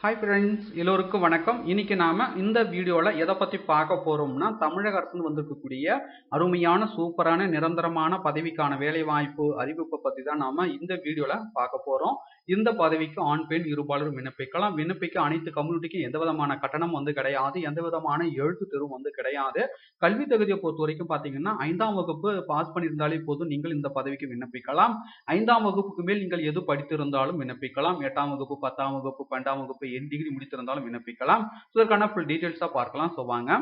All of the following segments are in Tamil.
ஹாய் ஃப்ரெண்ட்ஸ் எல்லோருக்கும் வணக்கம். இன்னைக்கு நாம இந்த வீடியோவில் எதை பற்றி பார்க்க போகிறோம்னா தமிழக அரசு வந்திருக்கக்கூடிய அருமையான சூப்பரான நிரந்தரமான பதவிக்கான வேலைவாய்ப்பு அறிவிப்பை பற்றி தான் நாம இந்த வீடியோவில் பார்க்க போகிறோம் இந்த பதவிக்கு ஆண் பெண் இருபாலரும் விண்ணப்பிக்கலாம். விண்ணப்பிக்க அனைத்து கம்யூனிட்டிக்கும் எந்த விதமான கட்டணம் வந்து கிடையாது. எந்த விதமான எழுத்து தெருவும் வந்து கிடையாது. கல்வி தகுதியை பொறுத்த வரைக்கும் பார்த்தீங்கன்னா ஐந்தாம் வகுப்பு பாஸ் பண்ணியிருந்தாலே போதும். நீங்கள் இந்த பதவிக்கு விண்ணப்பிக்கலாம். ஐந்தாம் வகுப்புக்கு மேல் நீங்கள் எது படித்திருந்தாலும் விண்ணப்பிக்கலாம். எட்டாம் வகுப்பு பத்தாம் வகுப்பு பன்னெண்டாம் வகுப்பு என் டிகிரி முடித்திருந்தாலும் விண்ணப்பிக்கலாம். இதற்கான ஃபுல் டீட்டெயில்ஸாக பார்க்கலாம். ஸோ வாங்க.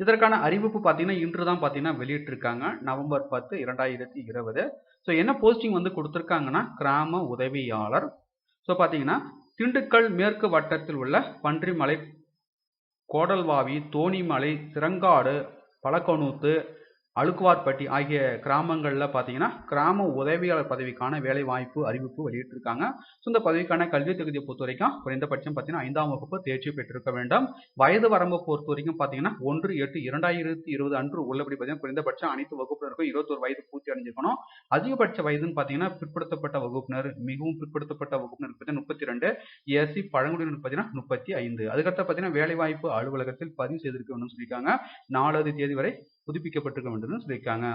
இதற்கான அறிவிப்பு பார்த்தீங்கன்னா இன்று தான் பார்த்தீங்கன்னா வெளியிட்டிருக்காங்க. நவம்பர் பத்து இரண்டாயிரத்தி இருபது. ஸோ என்ன போஸ்டிங் வந்து கொடுத்துருக்காங்கன்னா கிராம உதவியாளர். ஸோ பார்த்தீங்கன்னா திண்டுக்கல் மேற்கு வட்டத்தில் உள்ள பன்றிமலை கோடல்வாவி தோணிமலை சிறங்காடு பழக்கனூத்து அழுக்குவார்பட்டி ஆகிய கிராமங்களில் பார்த்தீங்கன்னா கிராம உதவியாளர் பதவிக்கான வேலை வாய்ப்பு அறிவிப்பு வெளியிட்டிருக்காங்க. ஸோ இந்த பதவிக்கான கல்வி தகுதியை பொறுத்த வரைக்கும் குறைந்தபட்சம் பார்த்தீங்கன்னா ஐந்தாம் வகுப்பு தேர்ச்சி பெற்றிருக்க வேண்டும். வயது வரம்பை பொறுத்த வரைக்கும் பார்த்தீங்கன்னா ஒன்று எட்டு இரண்டாயிரத்தி இருபது அன்று உள்ளபடி பார்த்தீங்கன்னா குறைந்தபட்சம் அனைத்து வகுப்பினருக்கும் இருபத்தொரு வயது பூர்த்தி அடைஞ்சிருக்கணும். அதிகபட்ச வயதுன்னு பார்த்தீங்கன்னா பிற்படுத்தப்பட்ட வகுப்பினர் மிகவும் பிற்படுத்தப்பட்ட வகுப்பினர் பார்த்தீங்கன்னா முப்பத்தி ரெண்டு எஸ்சி பழங்குடியினர் பார்த்தீங்கன்னா முப்பத்தி ஐந்து அதுக்கடுத்து பார்த்தீங்கன்னா வேலைவாய்ப்பு அலுவலகத்தில் பதிவு செய்திருக்க வேண்டும் சொல்லியிருக்காங்க. நாலாவது தேதி வரை புதுப்பிக்கப்பட்டிருக்க வேண்டும். வேண்டும்னு சொல்லியிருக்காங்க.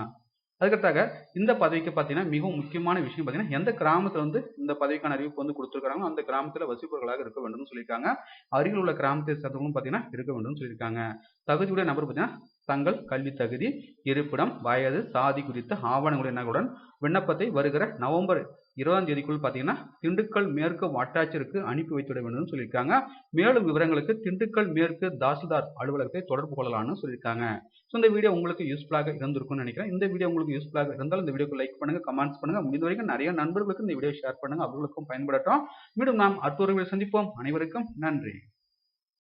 அதுக்கடுத்தாக இந்த பதவிக்கு பார்த்தீங்கன்னா மிகவும் முக்கியமான விஷயம் பார்த்தீங்கன்னா எந்த கிராமத்தில் வந்து இந்த பதவிக்கான அறிவிப்பு வந்து கொடுத்துருக்காங்களோ அந்த கிராமத்தில் வசிப்பவர்களாக இருக்க வேண்டும்னு சொல்லியிருக்காங்க. அருகில் உள்ள கிராமத்தை சேர்ந்தவங்களும் பார்த்தீங்கன்னா இருக்க வேண்டும்னு சொல்லியிருக்காங்க. தகுதியுடைய நபர் பார்த்தீங்கன்னா தங்கள் கல்வி தகுதி இருப்பிடம் வயது சாதி குறித்த ஆவணங்களுடன் விண்ணப்பத்தை வருகிற நவம்பர் இருபதாம் தேதிக்குள் பார்த்தீங்கன்னா திண்டுக்கல் மேற்கு வட்டாட்சியருக்கு அனுப்பி வைத்துவிட வேண்டும் சொல்லியிருக்காங்க. மேலும் விவரங்களுக்கு திண்டுக்கல் மேற்கு தாசில்தார் அலுவலகத்தை தொடர்பு கொள்ளலாம்னு சொல்லியிருக்காங்க. ஸோ இந்த வீடியோ உங்களுக்கு யூஸ்ஃபுல்லாக இருந்திருக்கும்னு நினைக்கிறேன். இந்த வீடியோ உங்களுக்கு யூஸ்ஃபுல்லாக இருந்தால் இந்த வீடியோக்கு லைக் பண்ணுங்க கமெண்ட்ஸ் பண்ணுங்க. முடிந்த வரைக்கும் நிறைய நண்பர்களுக்கு இந்த வீடியோ ஷேர் பண்ணுங்க. அவர்களுக்கும் பயன்படட்டும். மீண்டும் நாம் அடுத்த ஒரு வீடியோ சந்திப்போம். அனைவருக்கும் நன்றி.